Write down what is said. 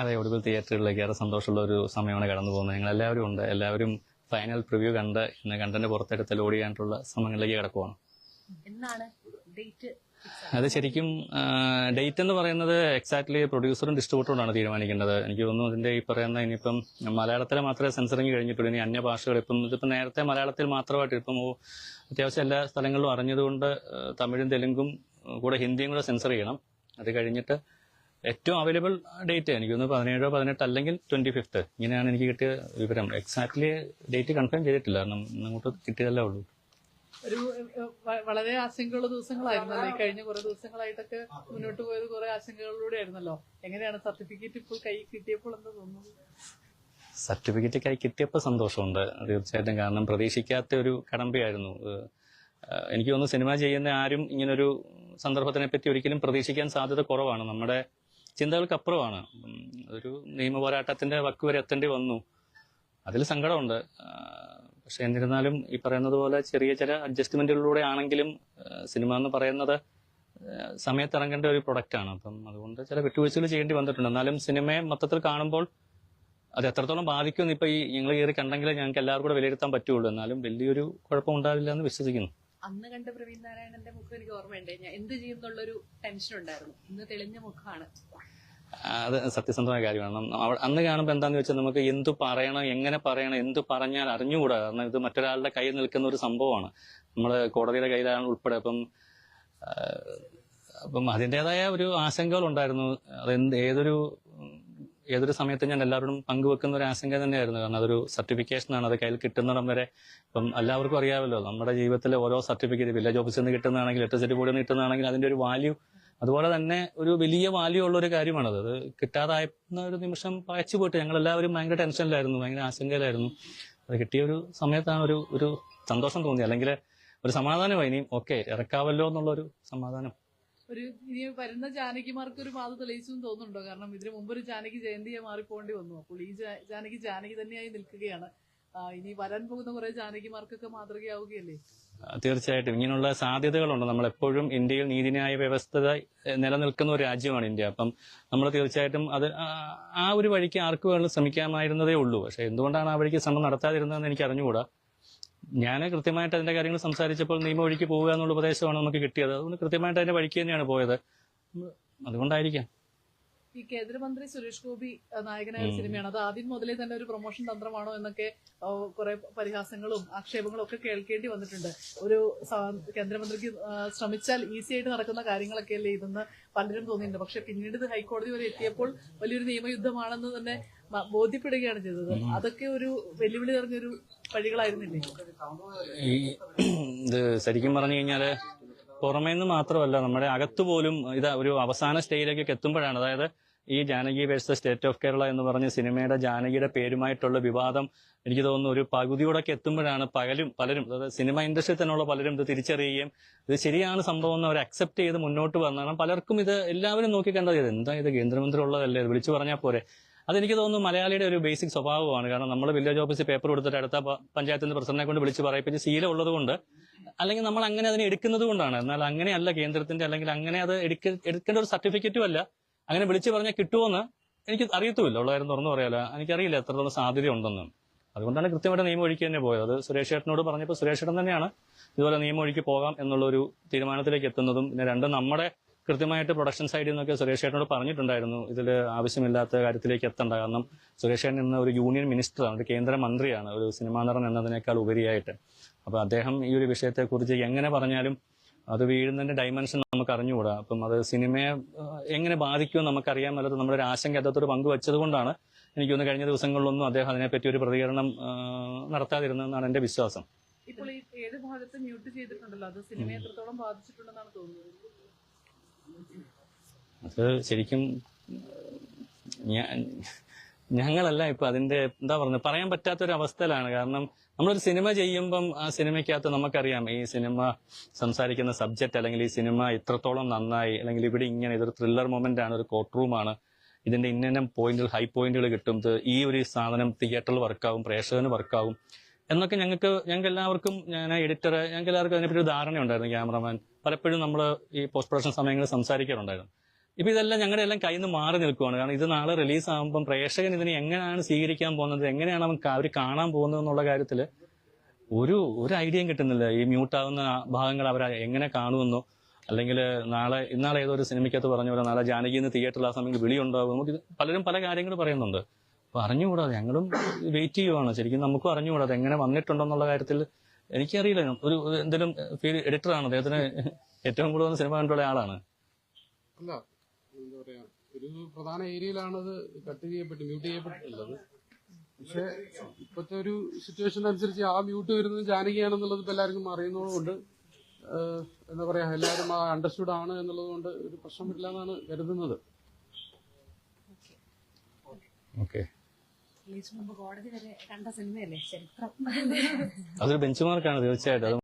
അതെ ഒടുവിൽ തിയേറ്ററുകളിലേക്ക് ഏറെ സന്തോഷമുള്ള ഒരു സമയമാണ് കടന്നു പോകുന്നത്. ഞങ്ങൾ എല്ലാവരും ഉണ്ട്. എല്ലാവരും ഫൈനൽ പ്രിവ്യൂ കണ്ട് ഇന്ന് കണ്ടന്റ് പുറത്തെടുത്ത് ലോഡ് ചെയ്യാനുള്ള ശ്രമങ്ങളിലേക്ക് കിടക്കുവാണ്. അത് ശരിക്കും ഡേറ്റ് എന്ന് പറയുന്നത് എക്സാക്ട്ലി പ്രൊഡ്യൂസറും ഡിസ്ട്രിബ്യൂട്ടറുമാണ് തീരുമാനിക്കേണ്ടത്. എനിക്ക് തോന്നുന്നു അതിന്റെ ഈ പറയുന്ന ഇനിയിപ്പം മലയാളത്തിലെ മാത്രമേ സെൻസറിങ് കഴിഞ്ഞിട്ടുള്ളൂ. ഇനി അന്യ ഭാഷകൾ ഇപ്പം ഇതിപ്പം നേരത്തെ മലയാളത്തിൽ മാത്രമായിട്ട് ഇപ്പം അത്യാവശ്യം എല്ലാ സ്ഥലങ്ങളിലും അറിഞ്ഞതുകൊണ്ട് തമിഴും തെലുങ്കും കൂടെ ഹിന്ദിയും കൂടെ സെൻസർ ചെയ്യണം. അത് കഴിഞ്ഞിട്ട് ഏറ്റവും അവൈലബിൾ ഡേറ്റ് എനിക്ക് തോന്നുന്നു പതിനേഴോ പതിനെട്ട് അല്ലെങ്കിൽ ട്വന്റി ഫിഫ്ത്ത് ഇങ്ങനെയാണ് എനിക്ക് കിട്ടിയ വിവരം. എക്സാക്ട്ലി ഡേറ്റ് കൺഫേം ചെയ്തിട്ടില്ല. കാരണം ഇങ്ങോട്ട് കിട്ടിയതല്ലേ ഉള്ളൂ. ഒരു വളരെ ആശങ്കയുള്ള ദിവസങ്ങളായിരുന്നല്ലോ ഈ കഴിഞ്ഞ കുറെ ദിവസങ്ങളായിട്ടൊക്കെ മുന്നോട്ട് പോയത് കുറെ ആശങ്കകളിലൂടെ ആയിരുന്നല്ലോ. എങ്ങനെയാണ് സർട്ടിഫിക്കറ്റ് ഇപ്പോൾ കൈ കിട്ടിയപ്പോൾ എന്താ തോന്നുന്നത്? സർട്ടിഫിക്കറ്റ് കൈ കിട്ടിയപ്പോൾ സന്തോഷമുണ്ട് തീർച്ചയായിട്ടും. കാരണം പ്രതീക്ഷിക്കാത്ത ഒരു കടമ്പയായിരുന്നു. എനിക്ക് തോന്നുന്നു സിനിമ ചെയ്യുന്ന ആരും ഇങ്ങനൊരു സന്ദർഭത്തിനെ പറ്റി ഒരിക്കലും പ്രതീക്ഷിക്കാൻ സാധ്യത കുറവാണ്. നമ്മുടെ ചിന്തകൾക്കപ്പുറമാണ്. അപ്പുറമാണ് ഒരു നിയമ പോരാട്ടത്തിന്റെ വക്ക് വരെ എത്തേണ്ടി വന്നു. അതിൽ സങ്കടമുണ്ട്. പക്ഷെ എന്നിരുന്നാലും ഈ പറയുന്നത് പോലെ ചെറിയ ചില അഡ്ജസ്റ്റ്മെന്റുകളിലൂടെ ആണെങ്കിലും സിനിമ എന്ന് പറയുന്നത് സമയത്തിറങ്ങേണ്ട ഒരു പ്രൊഡക്റ്റാണ് അപ്പം അതുകൊണ്ട് ചില വിട്ടുവീഴ്ചകൾ ചെയ്യേണ്ടി വന്നിട്ടുണ്ട്. എന്നാലും സിനിമയെ മൊത്തത്തിൽ കാണുമ്പോൾ അത് എത്രത്തോളം ബാധിക്കുമെന്ന് ഇപ്പൊ ഈ ഞങ്ങൾ കയറി കണ്ടെങ്കിലേ ഞങ്ങൾക്ക് എല്ലാവർക്കും കൂടെ വിലയിരുത്താൻ പറ്റുള്ളൂ. എന്നാലും വലിയൊരു കുഴപ്പമുണ്ടാവില്ല എന്ന് വിശ്വസിക്കുന്നു. അന്ന് കണ്ട പ്രവീൺ നാരായണന്റെ മുഖം എനിക്ക് ഓർമ്മയുണ്ട്. ഞാൻ എന്ത് ചെയ്യും എന്നുള്ളൊരു ടെൻഷൻ ഉണ്ടായിരുന്നു. ഇന്ന് തെളിഞ്ഞ മുഖമാണ്. അത് സത്യസന്ധമായ കാര്യമാണ്. അന്ന് കാണുമ്പോൾ എന്താന്ന് വെച്ചാൽ നമുക്ക് എന്തു പറയണം എങ്ങനെ പറയണം എന്തു പറഞ്ഞാൽ അറിഞ്ഞുകൂടാ. കാരണം ഇത് മറ്റൊരാളുടെ കയ്യിൽ നിൽക്കുന്ന ഒരു സംഭവമാണ്. നമ്മൾ കോടതിയുടെ കയ്യിലാണ് ഉൾപ്പെടെ അപ്പം അപ്പം അതിന്റെതായ ഒരു ആശങ്കകൾ ഉണ്ടായിരുന്നു അതെന്ത് ഏതൊരു ഏതൊരു സമയത്തും ഞാൻ എല്ലാവരോടും പങ്കുവെക്കുന്ന ഒരു ആശങ്ക തന്നെയായിരുന്നു. കാരണം അതൊരു സർട്ടിഫിക്കേഷൻ ആണ്. അത് കയ്യിൽ കിട്ടുന്നിടം വരെ ഇപ്പം എല്ലാവർക്കും അറിയാമല്ലോ. നമ്മുടെ ജീവിതത്തിലെ ഓരോ സർട്ടിഫിക്കറ്റ് വില്ലേജ് ഓഫീസിൽ നിന്ന് കിട്ടുന്നതാണെങ്കിൽ ഇലക്ട്രിസിറ്റി ബോർഡിൽ നിന്ന് കിട്ടുന്നതാണെങ്കിൽ അതിന്റെ ഒരു വാല്യൂ അതുപോലെ തന്നെ ഒരു വലിയ വാല്യൂ ഉള്ള ഒരു കാര്യമാണത് അത്. കിട്ടാതായിരുന്ന ഒരു നിമിഷം പയച്ചു പോയിട്ട് ഞങ്ങൾ എല്ലാവരും ഭയങ്കര ടെൻഷനിലായിരുന്നു. ഭയങ്കര ആശങ്കയിലായിരുന്നു. അത് കിട്ടിയ ഒരു സമയത്താണ് ഒരു ഒരു സന്തോഷം തോന്നി അല്ലെങ്കിൽ ഒരു സമാധാനമായി. ഇനിയും ഓക്കെ ഇറക്കാവല്ലോ എന്നുള്ളൊരു സമാധാനം. ഒരു ഇനി വരുന്ന ജാനകിമാർക്ക് ഒരു പാത തെളിയിച്ചു എന്ന് തോന്നുന്നുണ്ടോ? കാരണം ഇതിനു മുമ്പ് ഒരു ജാനകി ജയന്തിയെ മാറിപ്പോകേണ്ടി വന്നു. അപ്പോൾ ഈ ജാനകി ജാനകി തന്നെയായി നിൽക്കുകയാണ്. ഇനി വരാൻ പോകുന്ന കുറെ ജാനകിമാർക്കൊക്കെ മാതൃകയാവുകയല്ലേ? തീർച്ചയായിട്ടും. ഇങ്ങനെയുള്ള സാധ്യതകളുണ്ട്. നമ്മൾ എപ്പോഴും ഇന്ത്യയിൽ നീതിന്യായ വ്യവസ്ഥ നിലനിൽക്കുന്ന ഒരു രാജ്യമാണ് ഇന്ത്യ. അപ്പം നമ്മൾ തീർച്ചയായിട്ടും അത് ആ ഒരു വഴിക്ക് ആർക്ക് വേണമെങ്കിലും ശ്രമിക്കാമായിരുന്നതേ ഉള്ളൂ. പക്ഷെ എന്തുകൊണ്ടാണ് ആ വഴിക്ക് ശ്രമം നടത്താതിരുന്നതെന്ന് എനിക്ക് അറിഞ്ഞുകൂടാ ഞാൻ കൃത്യമായിട്ട് അതിന്റെ കാര്യങ്ങൾ സംസാരിച്ചപ്പോൾ നിയമ പോവുക എന്നുള്ള ഉപദേശമാണ് നമുക്ക് കിട്ടിയത്. അതുകൊണ്ട് കൃത്യമായിട്ട് അതിന്റെ വഴിക്ക് തന്നെയാണ് പോയത്. അതുകൊണ്ടായിരിക്കാം. ഈ കേന്ദ്രമന്ത്രി സുരേഷ് ഗോപി നായകനായ സിനിമയാണ്. അത് ആദ്യം മുതലേ തന്നെ ഒരു പ്രൊമോഷൻ തന്ത്രമാണോ എന്നൊക്കെ കുറെ പരിഹാസങ്ങളും ആക്ഷേപങ്ങളും ഒക്കെ കേൾക്കേണ്ടി വന്നിട്ടുണ്ട്. ഒരു കേന്ദ്രമന്ത്രിക്ക് ശ്രമിച്ചാൽ ഈസി ആയിട്ട് നടക്കുന്ന കാര്യങ്ങളൊക്കെ അല്ലേ ഇതെന്ന് പലരും തോന്നിയിട്ടുണ്ട്. പക്ഷെ പിന്നീട് ഇത് ഹൈക്കോടതി വരെ എത്തിയപ്പോൾ വലിയൊരു നിയമയുദ്ധമാണെന്ന് തന്നെ ബോധ്യപ്പെടുകയാണ് ചെയ്തത്. അതൊക്കെ ഒരു വെല്ലുവിളി നിറഞ്ഞൊരു വഴികളായിരുന്നില്ലേ? ഇത് ശരിക്കും പറഞ്ഞു കഴിഞ്ഞാൽ പുറമേന്ന് മാത്രമല്ല നമ്മുടെ അകത്ത് പോലും ഇത് ഒരു അവസാന സ്റ്റേജിലേക്കൊക്കെ എത്തുമ്പോഴാണ്. അതായത് ഈ Janaki versus state of Kerala എന്ന് പറഞ്ഞ സിനിമയുടെ ജാനകിയുടെ പേരുമായിട്ടുള്ള വിവാദം എനിക്ക് തോന്നുന്നു ഒരു പകുതിയോടൊക്കെ എത്തുമ്പോഴാണ് പകലും പലരും അതായത് സിനിമ ഇൻഡസ്ട്രിയിൽ തന്നെയുള്ള പലരും ഇത് തിരിച്ചറിയുകയും ഇത് ശരിയാണ് സംഭവം എന്ന് അവർ അക്സെപ്റ്റ് ചെയ്ത് മുന്നോട്ട് വന്നതാണ് പലർക്കും ഇത് എല്ലാവരും നോക്കിക്കണ്ടത് ഇത് എന്താ ഇത് കേന്ദ്രമന്ത്രി ഉള്ളതല്ലേ വിളിച്ചു പറഞ്ഞാൽ പോരെ. അതെനിക്ക് തോന്നുന്നു മലയാളിയുടെ ഒരു ബേസിക് സ്വഭാവമാണ്. കാരണം നമ്മൾ വില്ലേജ് ഓഫീസിൽ പേപ്പർ കൊടുത്തിട്ട് അടുത്ത പഞ്ചായത്തിന്റെ പ്രസിഡന്റിനെ കൊണ്ട് വിളിച്ച് പറയിപ്പിച്ച് ശീലം ഉള്ളതുകൊണ്ട് അല്ലെങ്കിൽ നമ്മൾ അങ്ങനെ അതിനെ എടുക്കുന്നത് കൊണ്ടാണ്. എന്നാൽ അങ്ങനെയല്ല കേന്ദ്രത്തിന്റെ അല്ലെങ്കിൽ അങ്ങനെ അത് എടുക്ക എടുക്കേണ്ട ഒരു സർട്ടിഫിക്കറ്റും അല്ല. അങ്ങനെ വിളിച്ചു പറഞ്ഞാൽ കിട്ടുമെന്ന് എനിക്ക് അറിയത്തുമില്ല. ഉള്ളവരും തുറന്നു പറയാലോ. എനിക്കറിയില്ല എത്രത്തോളം സാധ്യത ഉണ്ടെന്ന് അതുകൊണ്ടാണ് കൃത്യമായിട്ട് നിയമം ഒഴുക്കി തന്നെ പോയത്. അത് സുരേഷ് ചേട്ടനോട് പറഞ്ഞപ്പോൾ സുരേഷ് ചേട്ടൻ തന്നെയാണ് ഇതുപോലെ നിയമം ഒഴുക്കി പോകാം എന്നുള്ള ഒരു തീരുമാനത്തിലേക്ക് എത്തുന്നതും പിന്നെ രണ്ട് നമ്മുടെ കൃത്യമായിട്ട് പ്രൊഡക്ഷൻ സൈഡിൽ നിന്നൊക്കെ സുരേഷ് ചേട്ടനോട് പറഞ്ഞിട്ടുണ്ടായിരുന്നു. ഇതിൽ ആവശ്യമില്ലാത്ത കാര്യത്തിലേക്ക് എത്തണ്ട. കാരണം സുരേഷ് ചേട്ടൻ ഇന്ന് ഒരു യൂണിയൻ മിനിസ്റ്ററാണ് ഒരു കേന്ദ്രമന്ത്രിയാണ് ഒരു സിനിമാ നടൻ എന്നതിനേക്കാൾ ഉപരിയായിട്ട്. അപ്പോൾ അദ്ദേഹം ഈ ഒരു വിഷയത്തെക്കുറിച്ച് എങ്ങനെ പറഞ്ഞാലും അത് വീഴുന്നതിന്റെ ഡയമെൻഷൻ നമുക്ക് അറിഞ്ഞുകൂടാ. അപ്പം അത് സിനിമയെ എങ്ങനെ ബാധിക്കുമെന്ന് നമുക്കറിയാൻ മേലത്ത് നമ്മുടെ ഒരു ആശങ്ക അദ്ദേഹത്തോട് പങ്കുവച്ചത് കൊണ്ടാണ് എനിക്കൊന്ന് കഴിഞ്ഞ ദിവസങ്ങളിലൊന്നും അദ്ദേഹം അതിനെപ്പറ്റി ഒരു പ്രതികരണം നടത്താതിരുന്നതെന്നാണ് എന്റെ വിശ്വാസം. ഇപ്പോൾ ഈ ഏത് ഭാഗത്ത് മ്യൂട്ട് ചെയ്തിട്ടുണ്ടല്ലോ. അത് സിനിമയെ എത്രത്തോളം ബാധിച്ചിട്ടുണ്ടെന്നാണ് തോന്നുന്നത്? അത് ശരിക്കും ഞാൻ ഞങ്ങളല്ല ഇപ്പൊ അതിന്റെ എന്താ പറയുക പറയാൻ പറ്റാത്ത ഒരു അവസ്ഥയിലാണ് കാരണം നമ്മളൊരു സിനിമ ചെയ്യുമ്പം ആ സിനിമയ്ക്കകത്ത് നമുക്കറിയാം ഈ സിനിമ സംസാരിക്കുന്ന സബ്ജക്റ്റ് അല്ലെങ്കിൽ ഈ സിനിമ ഇത്രത്തോളം നന്നായി അല്ലെങ്കിൽ ഇവിടെ ഇങ്ങനെ ഇതൊരു ത്രില്ലർ മൊമെന്റ് ആണ് ഒരു കോർട്ട് റൂമാണ് ഇതിന്റെ ഇന്ന പോയിന്റുകൾ ഹൈ പോയിന്റുകൾ കിട്ടും ഈ ഒരു സാധനം തിയേറ്ററിൽ വർക്കാവും പ്രേക്ഷകന് വർക്കാവും എന്നൊക്കെ ഞങ്ങൾക്ക് ഞങ്ങൾക്ക് എല്ലാവർക്കും ഞാൻ എഡിറ്റർ ഞങ്ങൾക്ക് എല്ലാവർക്കും അതിനെപ്പറ്റി ഒരു ധാരണയുണ്ടായിരുന്നു ക്യാമറമാൻ പലപ്പോഴും നമ്മൾ ഈ പോസ്റ്റ് പ്രൊഡക്ഷൻ സമയങ്ങളിൽ സംസാരിക്കാറുണ്ടായിരുന്നു. ഇപ്പൊ ഇതെല്ലാം ഞങ്ങളുടെ എല്ലാം കയ്യിൽ നിന്ന് മാറി നിൽക്കുവാണ്. കാരണം ഇത് നാളെ റിലീസ് ആകുമ്പോൾ പ്രേക്ഷകൻ ഇതിനെ എങ്ങനെയാണ് സ്വീകരിക്കാൻ പോകുന്നത് എങ്ങനെയാണ് അവൻ അവർ കാണാൻ പോകുന്നത് എന്നുള്ള കാര്യത്തിൽ ഒരു ഒരു ഐഡിയയും കിട്ടുന്നില്ല. ഈ മ്യൂട്ടാവുന്ന ഭാഗങ്ങൾ അവർ എങ്ങനെ കാണുമെന്നോ അല്ലെങ്കിൽ നാളെ ഇന്നാളെ ഏതോ ഒരു സിനിമയ്ക്കകത്ത് പറഞ്ഞ പോലെ നാളെ ജാനകി എന്ന് തിയേറ്ററിൽ ആ സമയത്ത് ഉണ്ടാകും നമുക്ക് പലരും പല കാര്യങ്ങൾ പറയുന്നുണ്ട്. അപ്പൊ അറിഞ്ഞുകൂടാ ഞങ്ങളും വെയിറ്റ് ചെയ്യുവാണ്. ശരിക്കും നമുക്കും അറിഞ്ഞുകൂടാ അത് എങ്ങനെ വന്നിട്ടുണ്ടെന്നുള്ള കാര്യത്തിൽ എനിക്കറിയില്ല. ഒരു എന്തെങ്കിലും ഫീൽ എഡിറ്ററാണ്. അദ്ദേഹത്തിന് ഏറ്റവും കൂടുതൽ സിനിമ കണ്ടുള്ള ആളാണ്. എന്താ പറയാ ഒരു പ്രധാന ഏരിയയിലാണ് അത് കട്ട് ചെയ്യപ്പെട്ട് മ്യൂട്ട് ചെയ്യപ്പെട്ടിട്ടുള്ളത്. പക്ഷെ ഇപ്പോഴത്തെ ഒരു സിറ്റുവേഷൻ അനുസരിച്ച് ആ മ്യൂട്ട് വരുന്നത് ജാനകിയാണെന്നുള്ളത് ഇപ്പൊ എല്ലാവർക്കും അറിയുന്നതുകൊണ്ട് എന്താ പറയാ എല്ലാവരും ആ അണ്ടർസ്റ്റുഡ് ആണ് എന്നുള്ളത് കൊണ്ട് ഒരു പ്രശ്നം വരില്ല എന്നാണ് കരുതുന്നത്. ഓക്കെ. റിലീസിന് മുമ്പ് കോടതി വരെ കണ്ട സിനിമയല്ലേ ചരിത്രം? അതൊരു ബെഞ്ച് മാർക്കാണ് തീർച്ചയായിട്ടും.